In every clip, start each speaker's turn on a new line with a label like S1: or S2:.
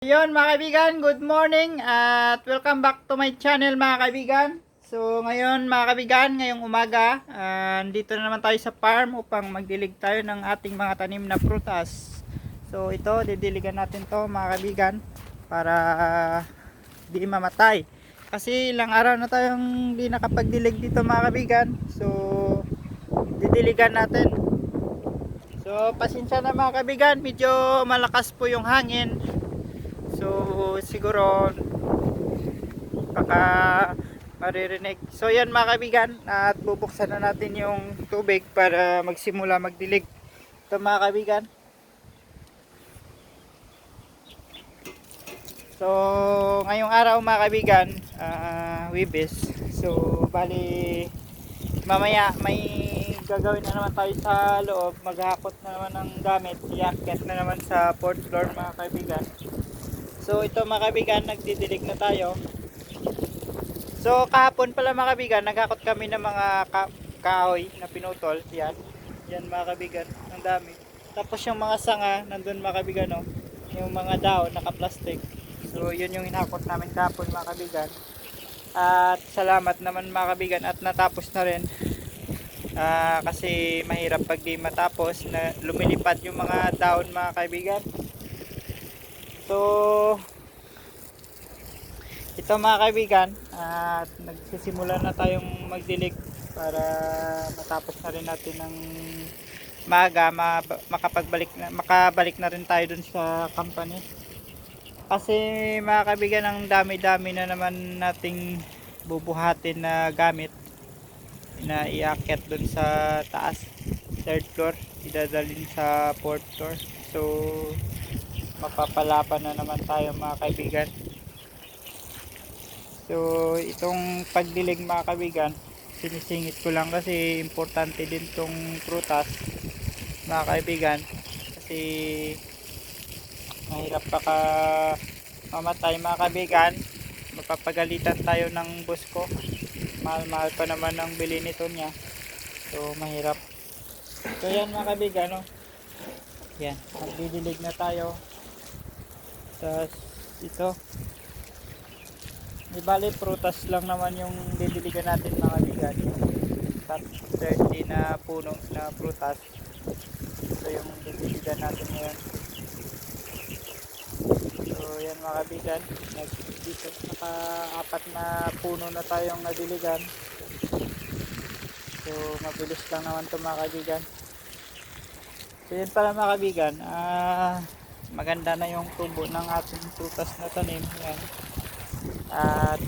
S1: Yun mga kaibigan, good morning at welcome back to my channel mga kaibigan. So ngayon mga kaibigan, ngayong umaga, ah, dito na naman tayo sa farm upang magdilig tayo ng ating mga tanim na prutas. So ito, didiligan natin to mga kaibigan para ah, di mamatay. Kasi ilang araw na tayong di nakapagdilig dito mga kaibigan. So didiligan natin. So pasensya na mga kaibigan, medyo malakas po yung hangin. So, siguro baka maririnig. So, yan mga kaibigan at bubuksan na natin yung tubig para magsimula magdilig. Ito mga kaibigan. So, ngayong araw mga kaibigan, ah, Wibis. So, bali mamaya may gagawin na naman tayo sa loob. Maghakot na naman ng gamit. Iakyat na naman sa fourth floor mga kaibigan. So ito mga kaibigan, nagdidilig na tayo. So kahapon pala mga kaibigan, naghakot kami ng mga ka kahoy na pinutol. Yan. Yan mga kaibigan, ang dami. Tapos yung mga sanga, nandun mga kaibigan, no? yung mga daon, naka-plastic. So yun yung hinakot namin kahapon mga kaibigan. At salamat naman mga kaibigan at natapos na rin. Ah, kasi mahirap pag di matapos na lumilipad yung mga daon mga kaibigan. So, ito mga kaibigan, at nagsisimula na tayong magdilig para matapos na rin natin ng maga, ma- makapagbalik na, makabalik na rin tayo dun sa company. Kasi mga kaibigan, ang dami-dami na naman nating bubuhatin na gamit na iakyat dun sa taas, third floor, idadalhin sa fourth floor. So, mapapalapan na naman tayo mga kaibigan. So, itong pagdilig mga kaibigan, sinisingit ko lang kasi importante din tong prutas mga kaibigan. Kasi mahirap baka mamatay mga kaibigan. Mapapagalitan tayo ng boss ko. Mahal-mahal pa naman ang bili nito niya. So, mahirap. So, yan mga kaibigan, no? Yan, magdidilig na tayo. Tapos ito. Di bali prutas lang naman yung didiligan natin mga bigan. Top 30 na puno na prutas. Ito yung didiligan natin ngayon. So yan mga kabigan. Nag, dito naka-apat na puno na tayong nadiligan. So mabilis lang naman ito mga kabigan. So yan pala mga kabigan. Ah maganda na yung tubo ng ating prutas na tanim. Yan. at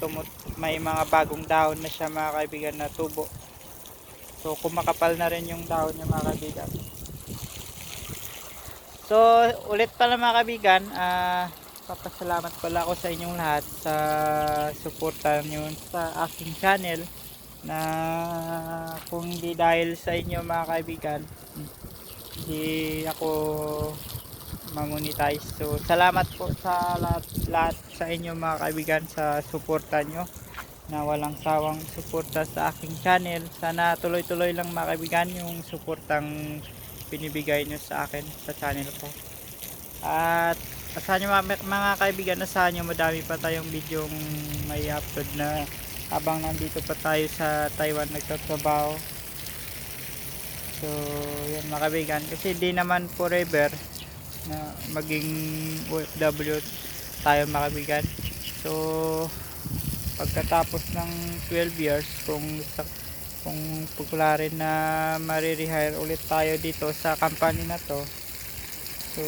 S1: tumut may mga bagong dahon na siya mga kaibigan na tubo. So kumakapal na rin yung dahon niya mga kaibigan. So ulit pala mga kaibigan ah papasalamat pala ako sa inyong lahat sa suporta nyo sa aking channel na kung hindi dahil sa inyo mga kaibigan hindi ako mamonetize. So, salamat po sa lahat, lahat sa inyo mga kaibigan sa suporta nyo na walang sawang suporta sa aking channel. Sana tuloy-tuloy lang mga kaibigan yung suportang binibigay nyo sa akin sa channel ko. At asahan nyo mga, mga kaibigan, asahan nyo madami pa tayong video may upload na habang nandito pa tayo sa Taiwan nagtatrabaho. So, yan mga kaibigan. Kasi di naman forever na maging OFW tayo mga kaibigan. So, pagkatapos ng 12 years, kung kung pagkularin na marirehire ulit tayo dito sa company na to, so,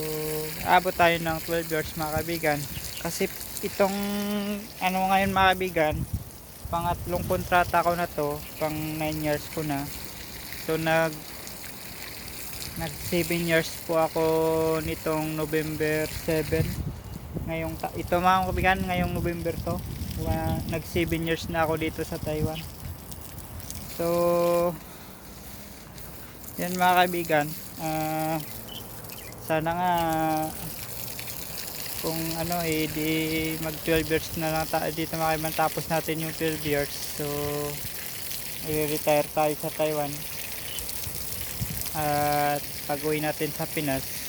S1: abot tayo ng 12 years mga kaibigan. Kasi itong, ano ngayon mga kaibigan, pangatlong kontrata ko na to, pang 9 years ko na. So, nag nag 7 years po ako nitong November 7 ngayong ito mga kabigan ngayong November to. Nag 7 years na ako dito sa Taiwan. So yan mga kaibigan ah, sana nga kung ano eh di mag 12 years na lang tayo dito mga kaibigan tapos natin yung 12 years. So i-retire tayo sa Taiwan at pag uwi natin sa Pinas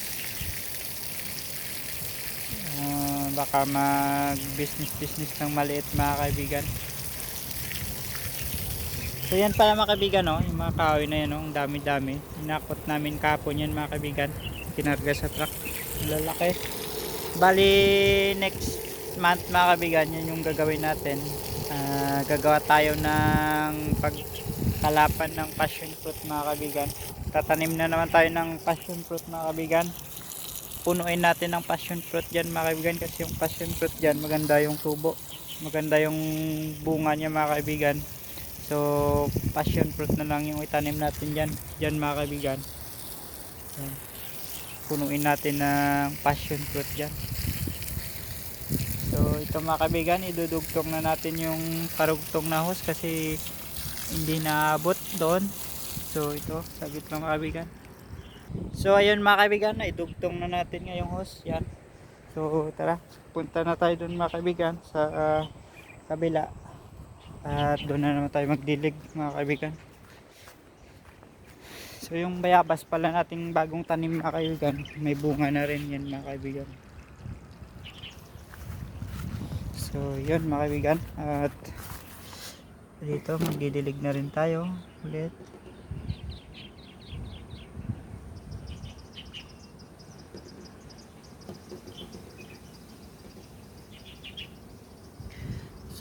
S1: baka mag business business ng maliit mga kaibigan. So yan pala mga kaibigan no yung mga kahoy na yan no, ang dami dami inakot namin kapon yan mga kaibigan. Kinarga sa truck. Lalaki. Bali next month mga kaibigan yan yung gagawin natin. Ah, gagawa tayo ng pagkalapan ng passion fruit mga kaibigan tatanim na naman tayo ng passion fruit mga kaibigan punuin natin ng passion fruit dyan mga kaibigan kasi yung passion fruit dyan maganda yung tubo. Maganda yung bunga niya mga kaibigan so passion fruit na lang yung itanim natin dyan dyan mga kaibigan Yan. punuin natin ng passion fruit dyan. So ito mga kaibigan idudugtong na natin yung karugtong na hose kasi hindi naabot doon so ito sagit lang mga kaibigan So ayun mga kaibigan, idugtong na natin ngayong hose. Yan. So tara, punta na tayo dun mga kaibigan sa ah, kabila. At doon na naman tayo magdilig mga kaibigan. So yung bayabas pala nating bagong tanim mga kaibigan, may bunga na rin yan mga kaibigan. So yun mga kaibigan, at dito magdidilig na rin tayo ulit.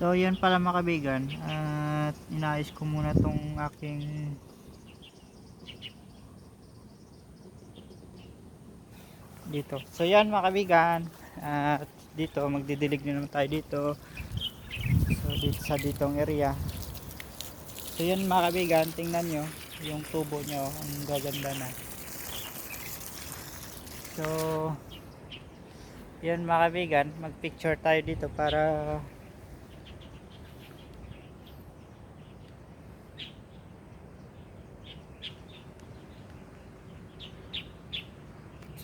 S1: So yan pala mga kabigan at inaayos ko muna tong aking dito. So yan mga kabigan at dito magdidilig na naman tayo dito. So dito sa ditong area. So yan mga kabigan tingnan nyo yung tubo nyo ang gaganda na. So yan mga kabigan magpicture tayo dito para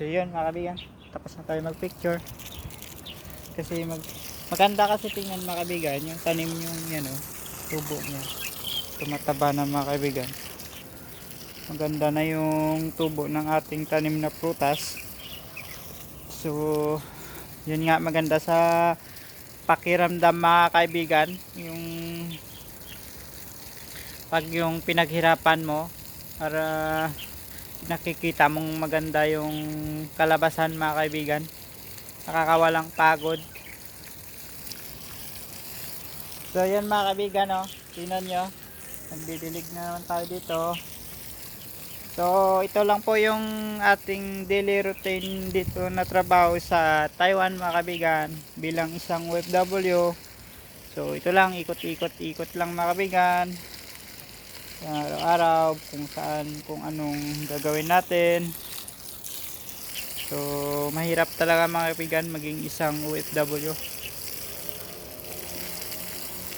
S1: So yun mga kabigan, tapos na tayo mag-picture. Kasi mag maganda kasi tingnan mga kabigan, yung tanim yung yan oh, tubo niya. Tumataba na mga kabigan. Maganda na yung tubo ng ating tanim na prutas. So yun nga maganda sa pakiramdam mga kaibigan, yung pag yung pinaghirapan mo para nakikita mong maganda yung kalabasan mga kaibigan. Nakakawalang pagod. So yan mga kaibigan oh. tingnan nyo. Nagdidilig na naman tayo dito. So ito lang po yung ating daily routine dito na trabaho sa Taiwan mga kaibigan bilang isang OFW so ito lang ikot-ikot ikot lang mga kaibigan araw-araw kung saan kung anong gagawin natin. So mahirap talaga mga kaibigan maging isang OFW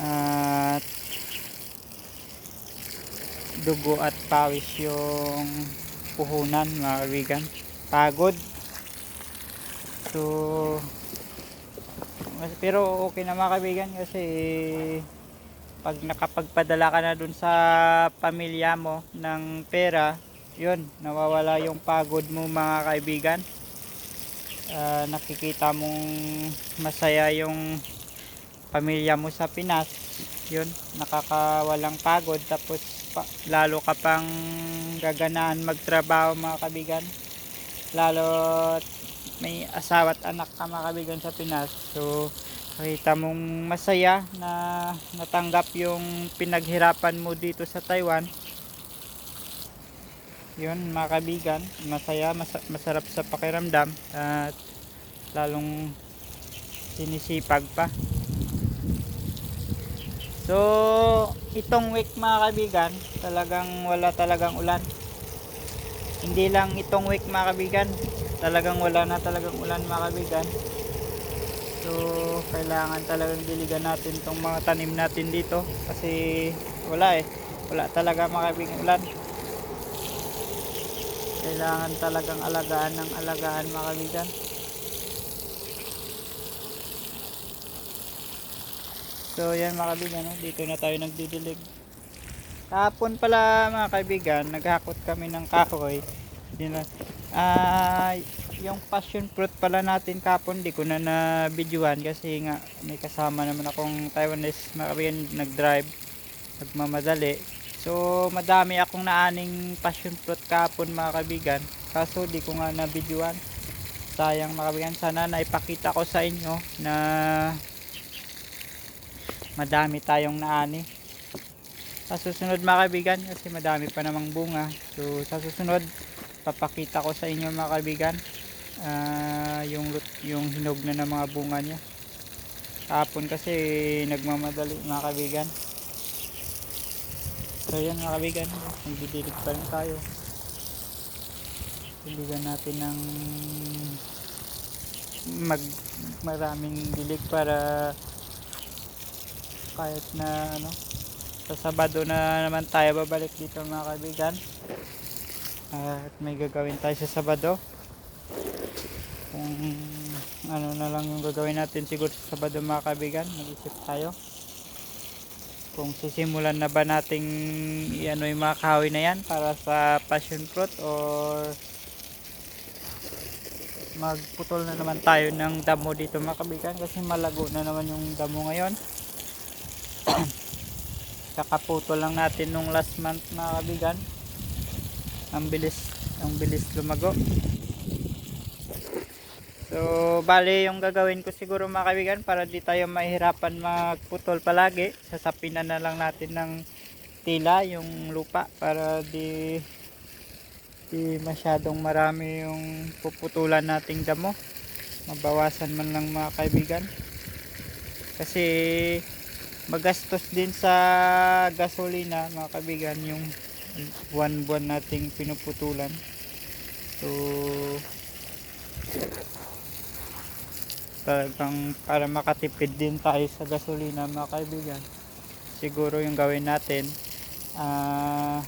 S1: at dugo at pawis yung puhunan mga kaibigan. Pagod. So pero okay na mga kaibigan kasi pag nakapagpadala ka na dun sa pamilya mo ng pera, yun, nawawala yung pagod mo mga kaibigan. Ah, nakikita mong masaya yung pamilya mo sa Pinas. Yun, nakakawalang pagod tapos pa, lalo ka pang gaganahan magtrabaho mga kaibigan. Lalo may asawa at anak ka mga kaibigan sa Pinas. So, Nakita mong masaya na natanggap yung pinaghirapan mo dito sa Taiwan. Yun mga kaibigan, masaya, masa- masarap sa pakiramdam at lalong sinisipag pa. So, itong week mga kaibigan, talagang wala talagang ulan. Hindi lang itong week mga kaibigan, talagang wala na talagang ulan mga kaibigan. So, kailangan talagang diligan natin tong mga tanim natin dito kasi wala eh. Wala talaga makabing ulan. Kailangan talagang alagaan ng alagaan mga kaibigan. So, yan mga kaibigan, no? dito na tayo nagdidilig. Kahapon pala mga kaibigan, naghakot kami ng kahoy. Yun na- Ah, yung passion fruit pala natin kapon di ko na na videoan kasi nga may kasama naman akong Taiwanese mga kaibigan nag-drive nagmamadali. So madami akong naaning passion fruit kapon mga kaibigan. Kaso di ko nga na videoan sayang mga sana naipakita ko sa inyo na madami tayong naani. Sa susunod mga kaibigan kasi madami pa namang bunga. So sa susunod papakita ko sa inyo mga kaibigan ah, yung yung hinog na ng mga bunga niya. Kahapon kasi nagmamadali mga kaibigan. So yan mga kaibigan nagdidilig pa rin tayo. Diligan natin ng mag maraming dilig para kahit na ano sa Sabado na naman tayo babalik dito mga kaibigan. At may gagawin tayo sa Sabado kung ano na lang yung gagawin natin siguro sa Sabado mga kaibigan. Mag-isip tayo. Kung sisimulan na ba nating i-ano yung mga kahoy na yan para sa passion fruit or magputol na naman tayo ng damo dito mga kaibigan kasi malago na naman yung damo ngayon. Kakaputol lang natin nung last month mga kaibigan. Ang bilis ang bilis lumago so bali yung gagawin ko siguro mga kaibigan para di tayo mahirapan magputol palagi sasapinan na lang natin ng tila yung lupa para di di masyadong marami yung puputulan nating damo. Mabawasan man lang mga kaibigan. Kasi magastos din sa gasolina mga kaibigan yung buwan-buwan nating pinuputulan. So talagang para makatipid din tayo sa gasolina mga kaibigan. Siguro yung gawin natin ah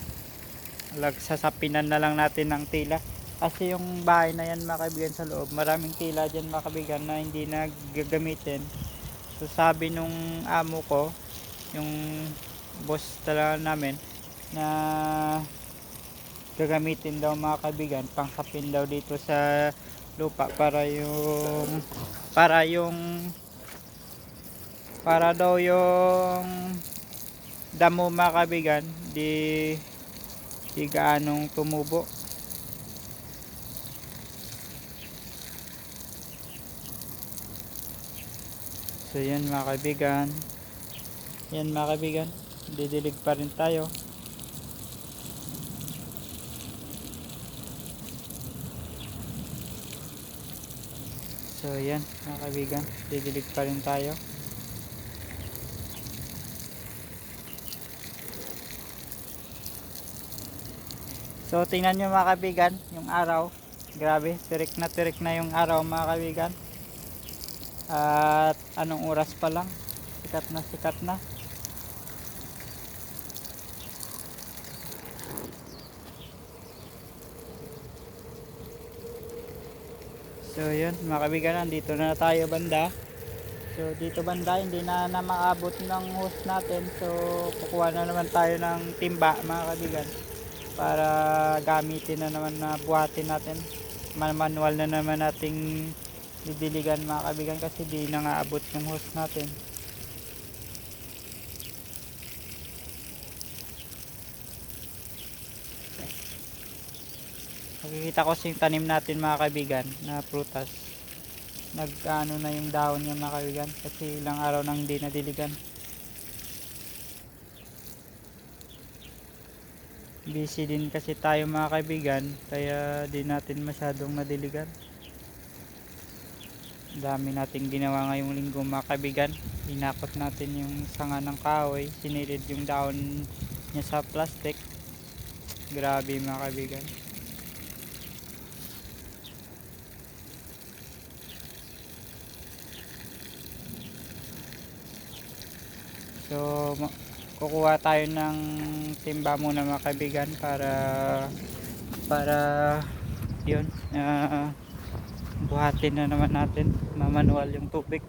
S1: lagsasapinan na lang natin ng tila. Kasi yung bahay na yan mga kaibigan sa loob maraming tila dyan mga kaibigan na hindi na gagamitin so sabi nung amo ko yung boss talaga namin na gagamitin daw mga kaibigan pangsapin daw dito sa lupa para yung para yung para daw yung damo mga kaibigan di di gaanong tumubo. So yan mga kaibigan. Yan mga kaibigan didilig pa rin tayo so yan mga kaibigan didilig pa rin tayo So tingnan nyo mga kaibigan, yung araw. Grabe, tirik na tirik na yung araw mga kaibigan. At anong oras pa lang? Sikat na sikat na. So yun mga kaibigan, nandito na tayo banda. So dito banda, hindi na, na maabot ng host natin. So kukuha na naman tayo ng timba mga kaibigan para gamitin na naman na buhatin natin Man- manual na naman nating didiligan mga kaibigan kasi di na nga abot yung hose natin makikita ko yung tanim natin mga kaibigan na prutas. Nag ano na yung dahon niya mga kaibigan kasi ilang araw nang hindi nadiligan. Busy din kasi tayo mga kaibigan kaya di natin masyadong nadiligan dami nating ginawa ngayong linggo mga kaibigan. Inakot natin yung sanga ng kahoy sinilid yung dahon niya sa plastic. Grabe mga kaibigan so kukuha tayo ng timba muna mga kaibigan para para yun ah, buhatin na naman natin mamanual yung tubig.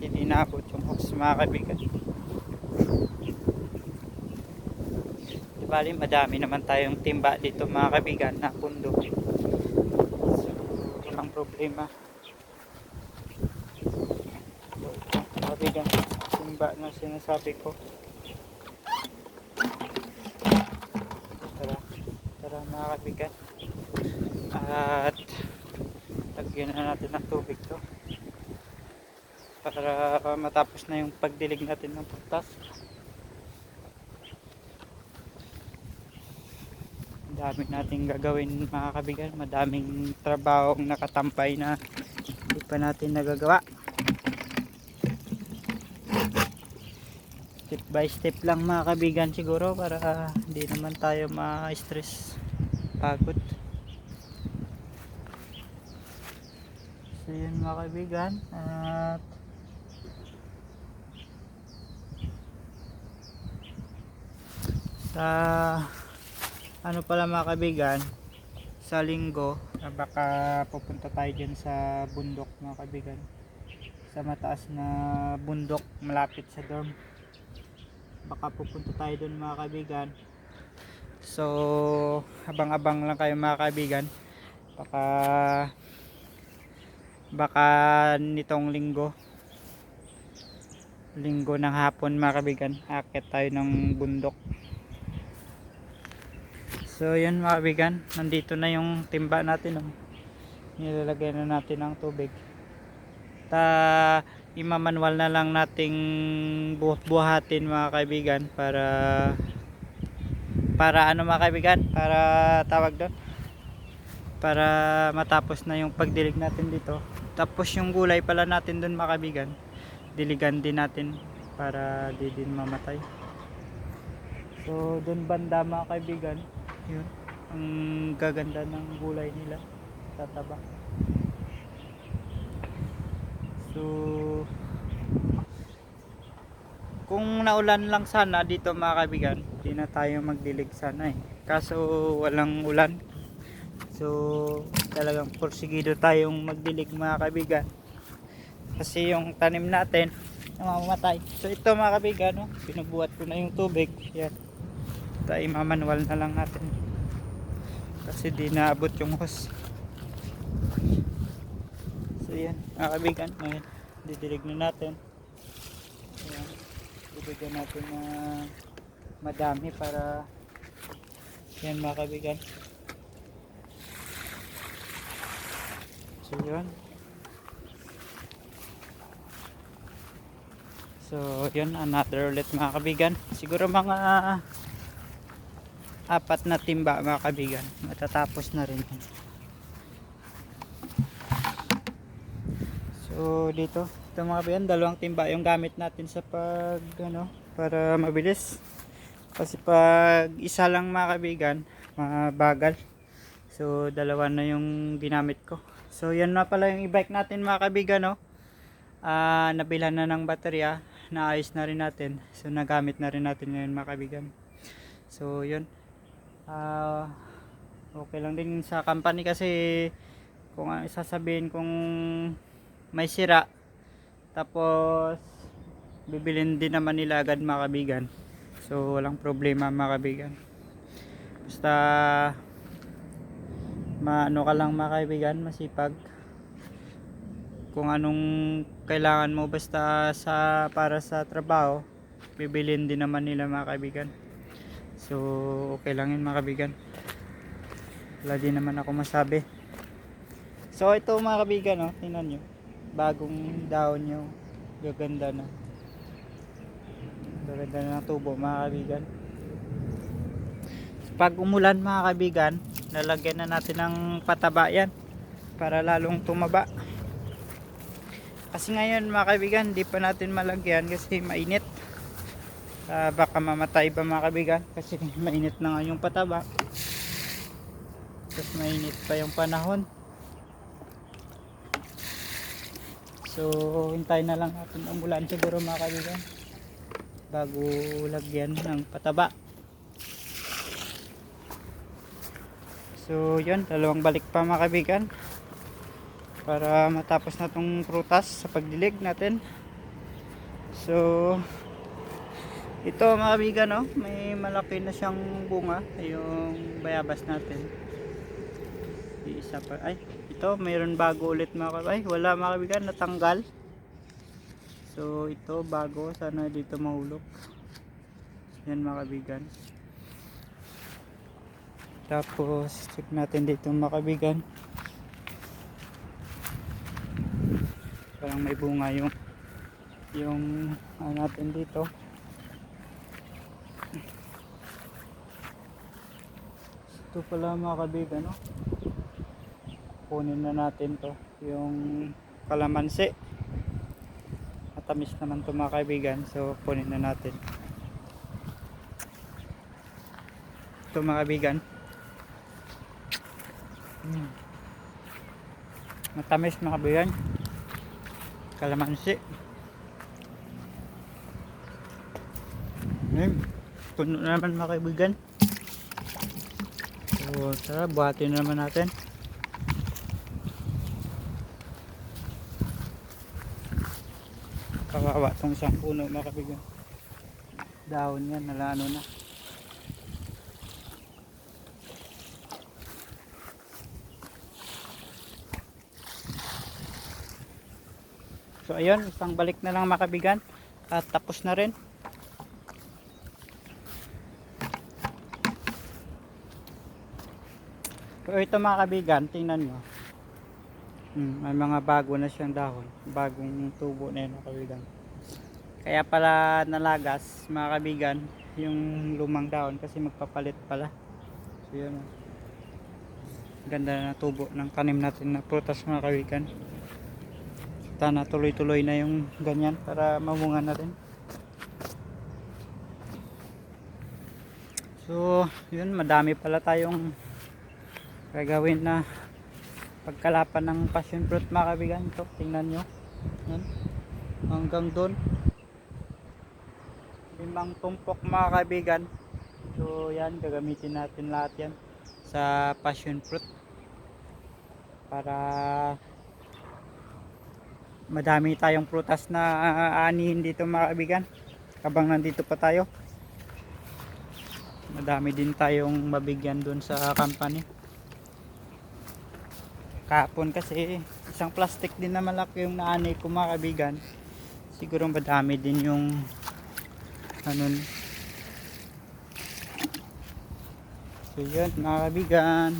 S1: Hindi naabot yung hose mga kaibigan. Bali madami naman tayong timba dito mga kaibigan na pundo. So, ang walang problema. Kabigan, simba na sinasabi ko. Tara, tara mga kabigan. At lagyan na natin ng tubig to. Para matapos na yung pagdilig natin ng putas. Ang dami nating gagawin mga kabigan. Madaming trabahong nakatampay na hindi pa natin nagagawa. Step by step lang mga kabigan siguro para hindi naman tayo ma-stress. Pagod. So yun mga kabigan at sa ano pala mga kabigan sa linggo ah, baka pupunta tayo dyan sa bundok mga kabigan. Sa mataas na bundok malapit sa dorm baka pupunta tayo doon mga kaibigan. So abang-abang lang kayo mga kaibigan. Baka baka nitong linggo linggo ng hapon mga kaibigan akit tayo ng bundok. So yun mga kaibigan nandito na yung timba natin oh. nilalagay na natin ng tubig. Ta imamanwal na lang nating buhat buhatin mga kaibigan para para ano mga kaibigan? Para tawag doon? Para matapos na yung pagdilig natin dito. Tapos yung gulay pala natin doon mga kaibigan diligan din natin para di din mamatay. So doon banda mga kaibigan yun ang gaganda ng gulay nila tataba So kung naulan lang sana dito mga kaibigan, hindi na tayo magdilig sana eh. Kaso walang ulan. So talagang porsigido tayong magdilig mga kaibigan. Kasi yung tanim natin namamatay. So ito mga kaibigan, no, pinubuhat ko na yung tubig. Yan. Tayo mamanual na lang natin. Kasi di naabot yung hose. Yan, mga kaibigan, ngayon, didilig na natin. Ayan, bibigyan natin na madami para yan mga kaibigan. So yun. So yun, another ulit mga kaibigan. Siguro mga apat na timba mga kaibigan. Matatapos na rin. yan. So dito, ito mga kaibigan, dalawang timba yung gamit natin sa pag ano, para mabilis. Kasi pag isa lang mga kaibigan, mabagal. So dalawa na yung ginamit ko. So yan na pala yung e-bike natin mga kaibigan, no. Ah, nabilhan na ng baterya, naayos na rin natin. So nagamit na rin natin ngayon mga kaibigan. So yun. Ah, okay lang din sa company kasi kung ano sasabihin kung may sira. Tapos bibilin din naman nila agad mga kabigan. So walang problema mga kabigan. Basta maano ka lang mga kaibigan masipag. Kung anong kailangan mo basta sa para sa trabaho bibilin din naman nila mga kaibigan so okay lang yun mga kaibigan wala din naman ako masabi. So ito mga kaibigan oh, tingnan nyo bagong daon yung gaganda na. Gaganda na ng tubo mga kaibigan. Pag umulan mga kaibigan lalagyan na natin ng pataba yan para lalong tumaba. Kasi ngayon mga kaibigan hindi pa natin malagyan kasi mainit. Ah, baka mamatay pa mga kaibigan? Kasi mainit na nga yung pataba. Tapos mainit pa yung panahon So, hintayin na lang natin ang ulan siguro mga kaibigan bago lagyan ng pataba. So, yun, dalawang balik pa mga kaibigan para matapos na tong prutas sa pagdilig natin. So, ito mga kaibigan, no, may malaki na siyang bunga, yung bayabas natin. Isa pa, ay, ito mayroon bago ulit mga kabay wala mga kaibigan natanggal. So ito bago sana dito mahulog. Yan mga kaibigan tapos check natin dito mga kaibigan parang may bunga yung yung ano natin dito. Ito pala mga kaibigan no? Kunin na natin to yung kalamansi. Matamis naman to mga kaibigan so kunin na natin. Ito mga kaibigan. Hmm. matamis mga kaibigan. Kalamansi. Ayun, puno na naman mga kaibigan. So tara buhatin na naman natin kawawa tong isang puno mga kaibigan dahon yan nalano na. So ayun isang balik na lang mga kaibigan at tapos na rin. So ito mga kaibigan tingnan nyo. Hmm, may mga bago na siyang dahon. Bagong tubo na yun mga kabigan. Kaya pala nalagas mga kabigan yung lumang dahon kasi magpapalit pala. So yun. Ganda na tubo ng tanim natin na prutas mga kabigan. Sana tuloy-tuloy na yung ganyan para mamunga na rin. So, yun, madami pala tayong gagawin na pagkalapan ng passion fruit mga kaibigan ito tingnan nyo yan. hanggang doon limang tumpok mga kaibigan. So yan gagamitin natin lahat yan sa passion fruit para madami tayong prutas na aanihin dito mga kaibigan. Habang nandito pa tayo madami din tayong mabigyan doon sa company. Kahapon kasi isang plastic din na malaki yung naanay ko mga kaibigan. Siguro madami din yung ano so yun mga kaibigan.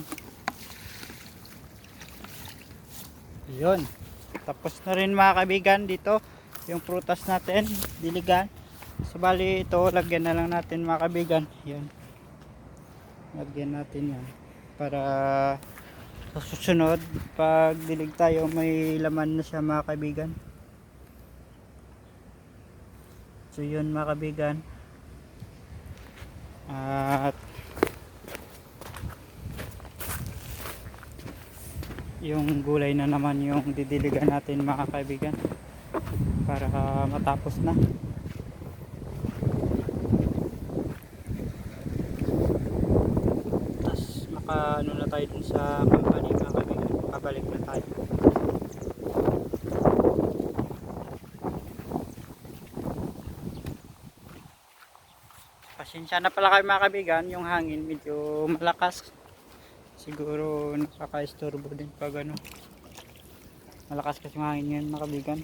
S1: Yun. Tapos na rin mga kaibigan dito yung prutas natin diligan. So bali ito lagyan na lang natin mga kaibigan. Yun. Lagyan natin yan para sa susunod pag dilig tayo may laman na siya mga kaibigan so yun mga kaibigan at yung gulay na naman yung didiligan natin mga kaibigan para matapos na. Tas maka ano na tayo dun sa company mga kaibigan pabalik na tayo pasensya na pala kayo mga kaibigan. Yung hangin medyo malakas. Siguro nakaka-istorbo din pag ano. Malakas kasi yung hangin ngayon mga kaibigan.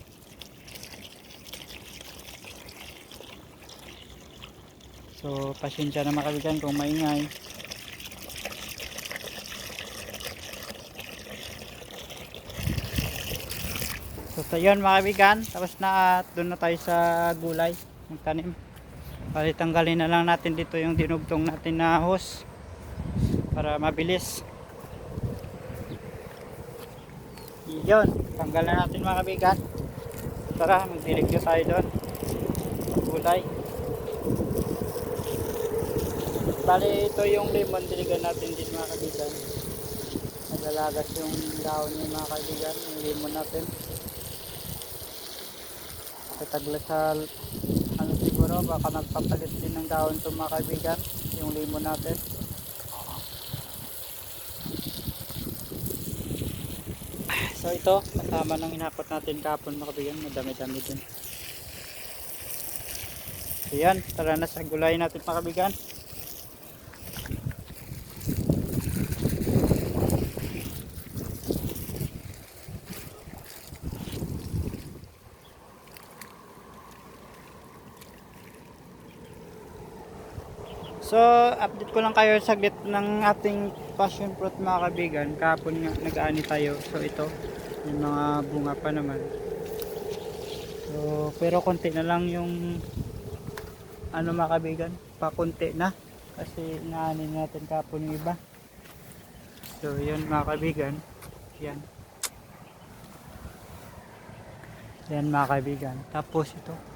S1: So pasensya na mga kaibigan kung maingay. So, so yun mga kaibigan, tapos na at doon na tayo sa gulay, ng tanim. Bali tanggalin na lang natin dito yung dinugtong natin na hose para mabilis. Yun, tanggal na natin mga kaibigan. Tara, magdilig na tayo doon. Gulay. Bali ito yung lemon diligan natin din mga kaibigan. Naglalagas yung dahon niya mga kaibigan, yung lemon natin tatagla sa ano siguro baka nagpapalit din ng dahon to mga kaibigan yung limon natin. So ito kasama ng inakot natin kapon mga kaibigan. Madami dami din. So yan tara na sa gulay natin mga kaibigan So, update ko lang kayo saglit ng ating passion fruit mga kaibigan. Kahapon nga nag-aani tayo. So, ito. Yung mga bunga pa naman. So, pero konti na lang yung ano mga kaibigan. Pakunti na. Kasi naanin natin kahapon yung iba. So, yun mga kaibigan. Yan. Yan mga kaibigan. Tapos ito.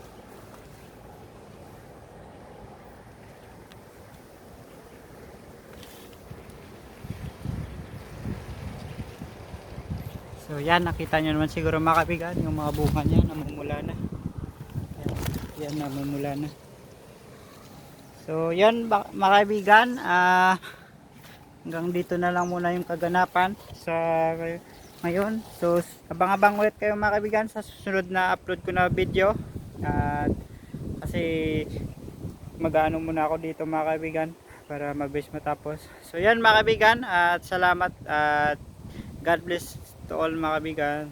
S1: So yan, nakita nyo naman siguro mga kaibigan, yung mga bunga niya namumula na. Yan, yan namumula na. So yan mga ah hanggang dito na lang muna yung kaganapan sa ngayon. So abang-abang ulit kayo mga sa susunod na upload ko na video. At kasi mag-ano muna ako dito mga kaibigan para mabilis matapos. So yan mga at salamat at God bless to all mga kaibigan.